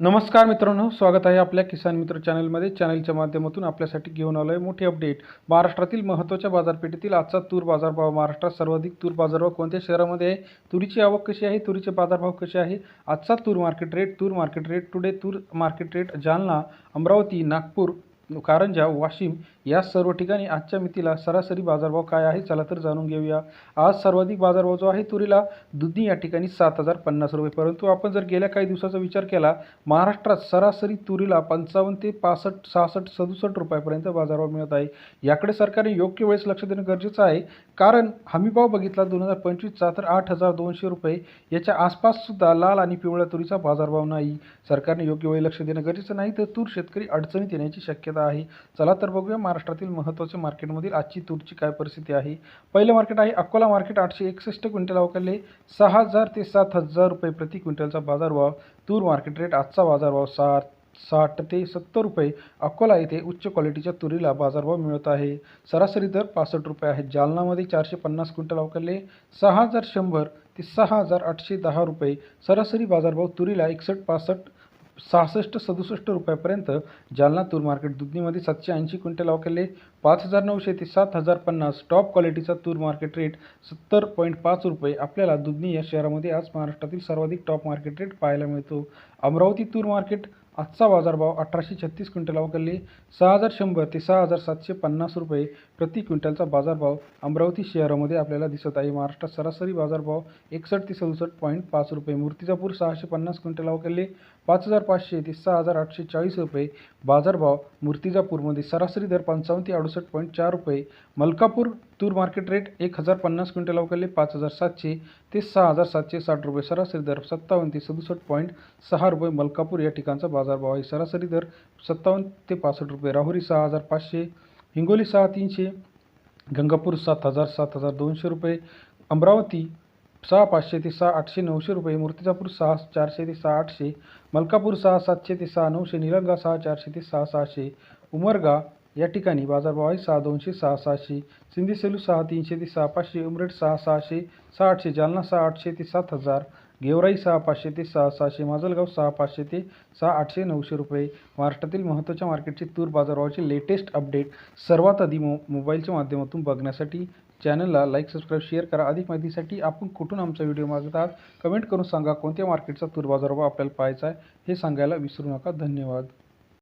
नमस्कार मित्रांनो स्वागत आहे आपल्या किसान मित्र चॅनलमध्ये. चॅनलच्या माध्यमातून आपल्यासाठी घेऊन आलो आहे मोठी अपडेट. महाराष्ट्रातील महत्त्वाच्या बाजारपेठेतील आजचा तूर बाजारभाव महाराष्ट्रात सर्वाधिक तूर बाजारभाव कोणत्या शहरामध्ये आहे? तुरीची आवक कशी आहे? तुरीचे बाजारभाव कसे आहे? आजचा तूर मार्केट रेट तूर मार्केट रेट टुडे तूर मार्केट रेट जालना अमरावती नागपूर कारंजा वाशिम या सर्व ठिकाणी आजच्या मितीला सरासरी बाजारभाव काय आहे? चला तर जाणून घेऊया. आज सर्वाधिक बाजारभाव जो आहे तुरीला दुधी या ठिकाणी सात हजार पन्नास रुपये. परंतु आपण जर गेल्या काही दिवसाचा विचार केला महाराष्ट्रात सरासरी तुरीला पंचावन्न ते पासष्ट सहासष्ट सदुसष्ट रुपयापर्यंत बाजारभाव मिळत आहे. याकडे सरकारने योग्य वेळेस लक्ष देणं गरजेचं आहे. कारण हमीभाव बघितला दोन हजार पंचवीसचा तर आठ हजार दोनशे रुपये. याच्या आसपाससुद्धा लाल आणि पिवळ्या तुरीचा बाजारभाव नाही. सरकारने योग्य वेळी लक्ष देणं गरजेचं नाही तर तूर शेतकरी अडचणीत येण्याची शक्यता आहे. चला तर बघूया महाराष्ट्रातील महत्त्वाच्या मार्केटमधील आजची तूरची काय परिस्थिती आहे? पहिलं मार्केट आहे अकोला मार्केट आठशे एकसष्ट क्विंटल अवकाले सहा हजार ते सात हजार रुपये प्रति क्विंटलचा बाजारभाव. तूर मार्केट रेट आजचा बाजारभाव सात साठ ते सत्तर रुपये. अकोला येथे उच्च क्वालिटीच्या तुरीला बाजारभाव मिळत आहे. सरासरी दर पासष्ट रुपये आहे. जालनामध्ये चारशे पन्नास क्विंटल अवकाले सहा हजार शंभर ते सहा हजार आठशे दहा रुपये. सरासरी बाजारभाव तुरीला एकसष्ट पासष्ट सहासष्ट सदुसष्ट रुपयापर्यंत जालना तूर मार्केट दुधनीमध्ये सातशे ऐंशी क्विंटल अवकेले पाच हजार नऊशे ते सात हजार पन्नास टॉप क्वालिटीचा तूर मार्केट रेट सत्तर पॉईंट पाच रुपये आपल्याला दुधनी या शहरामध्ये आज महाराष्ट्रातील सर्वाधिक टॉप मार्केट रेट पाहायला मिळतो. अमरावती तूर मार्केट आजचा बाजारभाव अठराशे छत्तीस क्विंटल अवकाले सहा हजार शंभर ते सहा हजार सातशे पन्नास रुपये प्रति क्विंटलचा बाजारभाव अमरावती शहरामध्ये आपल्याला दिसत आहे. महाराष्ट्रात सरासरी बाजारभाव एकसष्ट ते सदुसष्ट पॉईंट पाच रुपये मूर्तिजापूर सहाशे पन्नास क्विंटल अवकाले पाच हजार पाचशे ते सहा हजार आठशे चाळीस रुपये बाजारभाव मूर्तिजापूरमध्ये सरासरी दर पंचावन्न ते अडुसष्ट पॉईंट चार रुपये मलकापूर तूर मार्केट रेट एक हजार पन्नास क्विंटल अवकाले पाच हजार सातशे ते सहा हजार सातशे साठ रुपये सरासरी दर सत्तावन्न ते सदुसष्ट पॉईंट सहा रुपये मलकापूर या ठिकाणचा बाजार बाजारभाव आहे सरासरी दर सत्तावन्न ते पासष्ट रुपये. राहुरी सहा हजार पाचशे हिंगोली सहा तीनशे गंगापूर सात हजार सात हजार दोनशे रुपये अमरावती सहा पाचशे ते सहा आठशे नऊशे रुपये मूर्तिजापूर सहा चारशे ते सहा आठशे मलकापूर सहा सातशे ते सहा नऊशे निलंगा सहा चारशे ते सहा सहाशे उमरगा या ठिकाणी बाजारभाव आहे सहा दोनशे सहा सहाशे सिंधी सेलू सहा तीनशे ते सहा पाचशे उमरेड सहा सहाशे सहा आठशे जालना सहा आठशे ते सात हजार गेवराई सहा पाचशे ते सहा सहाशे माजलगाव सहा पाचशे ते सहा आठशे नऊशे रुपये. महाराष्ट्रातील महत्त्वाच्या मार्केटचे तूर बाजारभावाचे लेटेस्ट अपडेट सर्वात आधी मो मोबाईलच्या माध्यमातून बघण्यासाठी चॅनलला लाईक सबस्क्राईब शेअर करा. अधिक माहितीसाठी आपण कुठून आमचा व्हिडिओ मागत आहात कमेंट करून सांगा कोणत्या मार्केटचा तूर बाजारभाव आपल्याला पाहायचा आहे हे सांगायला विसरू नका. धन्यवाद.